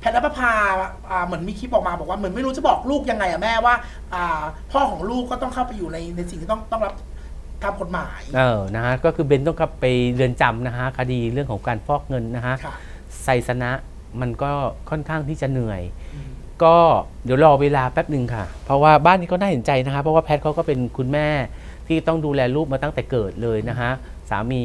แพทย์นภพาอ่าเหมือนมีคลิปออกมาบอกว่าเหมือนไม่รู้จะบอกลูกยังไงอะแม่ว่าอ่า พ่อของลูกก็ต้องเข้าไปอยู่ในในสิ่งที่ต้องต้องรับตามกฎหมาย เออนะฮะก็คือเบนต้องกลับไปเรือนจำนะฮะคดีเรื่องของการฟอกเงินนะฮะค่ะ ไซสนะมันก็ค่อนข้างที่จะเหนื่อย อืม ก็เดี๋ยวรอเวลาแป๊บหนึ่งค่ะ เพราะว่าบ้านนี้ก็น่าเห็นใจนะคะ เพราะว่าแพทย์เขาก็เป็นคุณแม่ที่ต้องดูแลลูกมาตั้งแต่เกิดเลยนะฮะสามี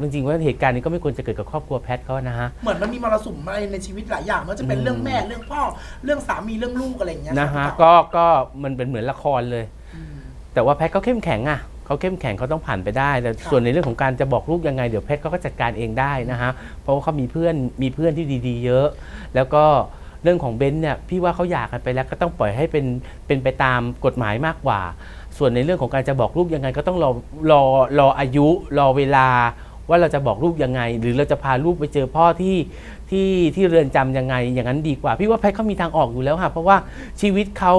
จริงๆว่าเหตุการณ์นี้ก็ไม่ควรจะเกิดกับครอบครัวแพทย์เขานะฮะ เหมือนมันมีมรสุมอะไรในชีวิตหลายอย่างไมันจะเป็นอืมเรื่องแม่เรื่องพ่อเรื่องสามีเรื่องลูกอะไรอย่างเงี้ยนะฮะครับก็ก็มันเป็นเหมือนละครเลยอืมแต่ว่าแพทย์เขาเข้มแข็งอะเขาเข้มแข็งเขาต้องผ่านไปได้ แต่ครับส่วนในเรื่องของการจะบอกลูกยังไงเดี๋ยวแพทย์เขาก็จัดการเองได้นะฮะเพราะว่าเขามีเพื่อนมีเพื่อนที่ดีๆ เยอะ แล้วก็เรื่องของเบนซ์เนี่ยพี่ว่าเขาหย่ากันไปแล้วก็ต้องปล่อยให้เป็นเป็นไปตามกฎหมายมากกว่า ส่วนในเรื่องของการจะบอกลูกยังไงก็ต้องรอรอรออายุ รอเวลา ว่าเราจะบอกลูกยังไง หรือเราจะพาลูกไปเจอพ่อที่ ที่ที่เรือนจำยังไง อย่างนั้นดีกว่า พี่ว่าแพทย์เขามีทางออกอยู่แล้วค่ะ เพราะว่าชีวิตเขา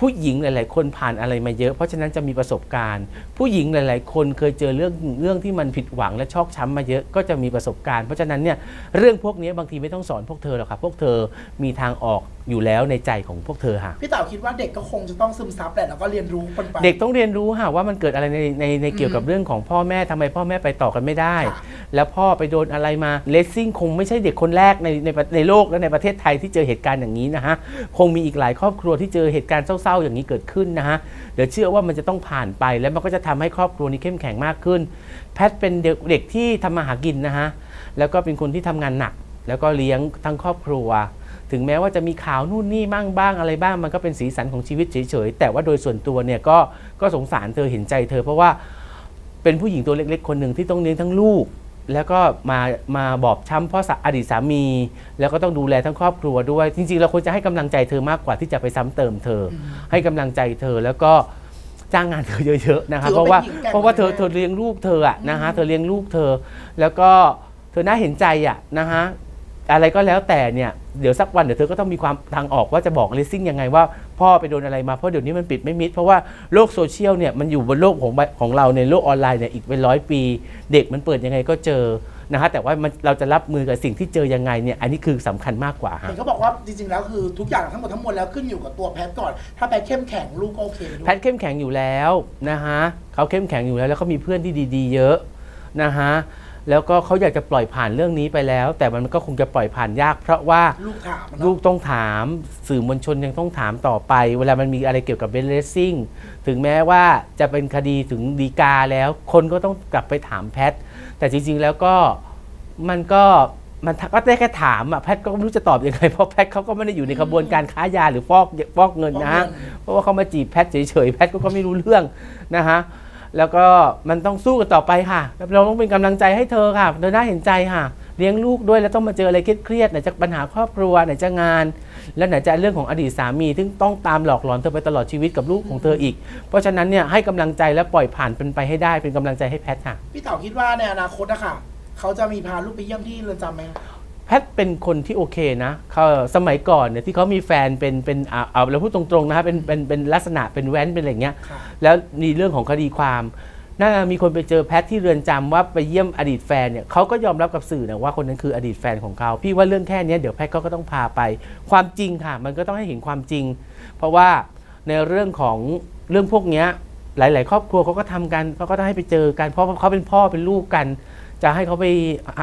ผู้หญิงหลาย ๆ คนผ่านอะไรมาเยอะ เพราะฉะนั้นจะมีประสบการณ์ ผู้หญิงหลาย ๆ คนเคยเจอเรื่องเรื่องที่มันผิดหวังและชอกช้ำมาเยอะก็จะมีประสบการณ์ เพราะฉะนั้นเนี่ยเรื่องพวกนี้บางทีไม่ต้องสอนพวกเธอหรอกค่ะพวกเธอมีทางออกอยู่แล้วในใจของพวกเธอค่ะ พี่เต๋าคิดว่าเด็กก็คงจะต้องซึมซับแหละแล้วก็เรียนรู้คนไปเด็กต้องเรียนรู้ค่ะว่ามันเกิดอะไรในในในเกี่ยวกับเรื่องของพ่อแม่ทำไมพ่อแม่ไปต่อกันไม่ได้ค่ะแล้วพ่อไปโดนอะไรมาเลสซิ่งคงไม่ใช่เด็กคนแรกในในในโลกและในประเทศไทยที่เจอเหตุการณ์อย่างนี้นะฮะคงมีอีกหลายครอบครัวที่เจอเหตุการณ์เศร้าๆอย่างนี้เกิดขึ้นนะฮะเดี๋ยวเชื่อว่ามันจะต้องผ่านไปแล้วมันก็จะทำให้ครอบครัวนี้เข้มแข็งมากขึ้น แพทย์เป็นเด็กเด็กที่ทำมาหากินนะฮะแล้วก็เป็นคนที่ทำงานหนัก แล้วก็เลี้ยงทั้งครอบครัว ถึงแม้ว่าจะมีข่าวนู่นนี่บ้างบ้างอะไรบ้าง มันก็เป็นสีสันของชีวิตเฉยๆแต่ว่าโดยส่วนตัวเนี่ยก็ก็สงสารเธอเห็นใจเธอ เพราะว่าเป็นผู้หญิงตัวเล็ก ๆ คนหนึ่งที่ต้องเลี้ยงทั้งลูก แล้วก็มามาบอบช้ำเพราะสาอดีตสามี แล้วก็ต้องดูแลทั้งครอบครัวด้วย จริงๆเราควรจะให้กำลังใจเธอมากกว่าที่จะไปซ้ำเติมเธออืมให้กำลังใจเธอแล้วก็จ้างงานเธอเยอะๆนะคะถือเพราะว่าว่าเป็นหญิงแกร่งเพราะว่าเธอเลยนะเธอเลี้ยงลูกเธออะนะฮะอืมเธอเลี้ยงลูกเธอ แล้วก็เธอน่าเห็นใจอะนะฮะ อะไรก็แล้วแต่เนี่ยเดี๋ยวสักวันเดี๋ยวเธอก็ต้องมีความทางออกว่าจะบอกเลสซิ่งยังไงว่าพ่อไปโดนอะไรมาเพราะเดี๋ยวนี้มันปิดไม่มิด เพราะว่าโลกโซเชียลเนี่ยมันอยู่บนโลกของของเราในโลกออนไลน์เนี่ยอีกเป็นร้อยปี เด็กมันเปิดยังไงก็เจอนะฮะแต่ว่ามันเราจะรับมือกับสิ่งที่เจอยังไงเนี่ยอันนี้คือสำคัญมากกว่าฮะเห็นเขาบอกว่าจริงๆแล้วคือทุกอย่างทั้งหมดทั้งมวลแล้วขึ้นอยู่กับตัวแพทย์ก่อน ถ้าแพทย์เข้มแข็งลูกก็โอเคไปด้วยแพทย์เข้มแข็งอยู่แล้วนะฮะเขาเข้มแข็งอยู่แล้วแล้วเขามีเพื่อนที่ดี ๆ เยอะนะฮะ แล้วก็เขาอยากจะปล่อยผ่านเรื่องนี้ไปแล้ว แต่มันก็คงจะปล่อยผ่านยาก เพราะว่าลูกถามอะลูเนาะกต้องถามสื่อมวลชนยังต้องถามต่อไป เวลามันมีอะไรเกี่ยวกับเบนเลสซิ่งถึงแม้ว่าจะเป็นคดีถึงดีกาแล้ว คนก็ต้องกลับไปถามแพทย์แต่จริง ๆแล้วก็มันก็มันก็ได้แค่ถามอะแพทย์ก็ไม่รู้จะตอบยังไงเพราะแพทย์เขาก็ไม่ได้อยู่ในกระบวนการค้ายาหรือฟอกฟอกเงินนะฮะ เพราะว่าเขามาจีบแพทย์เฉยๆ แพทย์ก็ไม่รู้เรื่องนะฮะ แล้วก็มันต้องสู้กันต่อไปค่ะ เราต้องเป็นกำลังใจให้เธอค่ะเธอน่าเห็นใจค่ะ เลี้ยงลูกด้วยแล้วต้องมาเจออะไรเครียดๆไหนจะปัญหาครอบครัวไหนจะงาน แล้วไหนจะเรื่องของอดีตสามีที่ต้องตามหลอกหลอนเธอไปตลอดชีวิตกับลูกของเธออีก เพราะฉะนั้นเนี่ยให้กำลังใจและปล่อยผ่านเป็นไปให้ได้เป็นกำลังใจให้แพทค่ะ พี่เต๋าคิดว่าในอนาคตอะคะเขาจะมีพาลูกไปเยี่ยมที่เรือนจำไหม แพทย์เป็นคนที่โอเคนะเขาสมัยก่อนเนี่ยที่เขามีแฟนเป็นเป็นอ่าเอาเราพูดตรงๆนะฮะเป็นเป็นเป็นลักษณะเป็นแว้นเป็นอะไรอย่างเงี้ยค่ะแล้วมีเรื่องของคดีความน่ามีคนไปเจอแพทที่เรือนจำว่าไปเยี่ยมอดีตแฟนเนี่ยเขาก็ยอมรับกับสื่อนะว่าคนนั้นคืออดีตแฟนของเขาพี่ว่าเรื่องแค่เนี้ยเดี๋ยวแพทย์ก็ต้องพาไป ความจริงค่ะ มันก็ต้องให้เห็นความจริง เพราะว่าในเรื่องของเรื่องพวกเนี้ยหลาย ๆ ครอบครัวเขาก็ทำกันเขาก็ต้องให้ไปเจอกันเพราะเขาเป็นพ่อเป็นลูกกัน จะให้เขาไป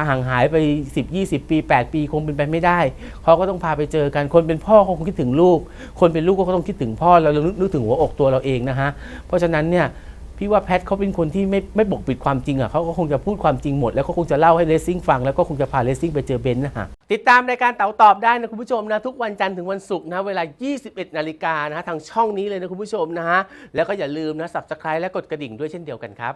ห่างหายไป 10 20 ปี 8 ปีคงเป็นไปไม่ได้เขาก็ต้องพาไปเจอกันคนเป็นพ่อคงคิดถึงลูก คนเป็นลูกก็ต้องคิดถึงพ่อเรานึกนึกถึงหัวอกตัวเราเองนะฮะเพราะฉะนั้นเนี่ยพี่ว่าแพทเขาเป็นคนที่ไม่ไม่ปกปิดความจริงอะเขาก็คงจะพูดความจริงหมด แล้วก็คงจะเล่าให้เลสซิ่งฟังแล้วก็คงจะพาเลสซิ่งไปเจอเบนนะฮะติดตามรายการเต๋าตอบได้นะคุณผู้ชมนะทุกวันจันทร์ถึงวันศุกร์นะเวลา 21 นาฬิกานะฮะทางช่องนี้เลยนะคุณผู้ชมนะฮะแล้วก็อย่าลืมนะ subscribe และกดกระดิ่งด้วยเช่นเดียวกันครับ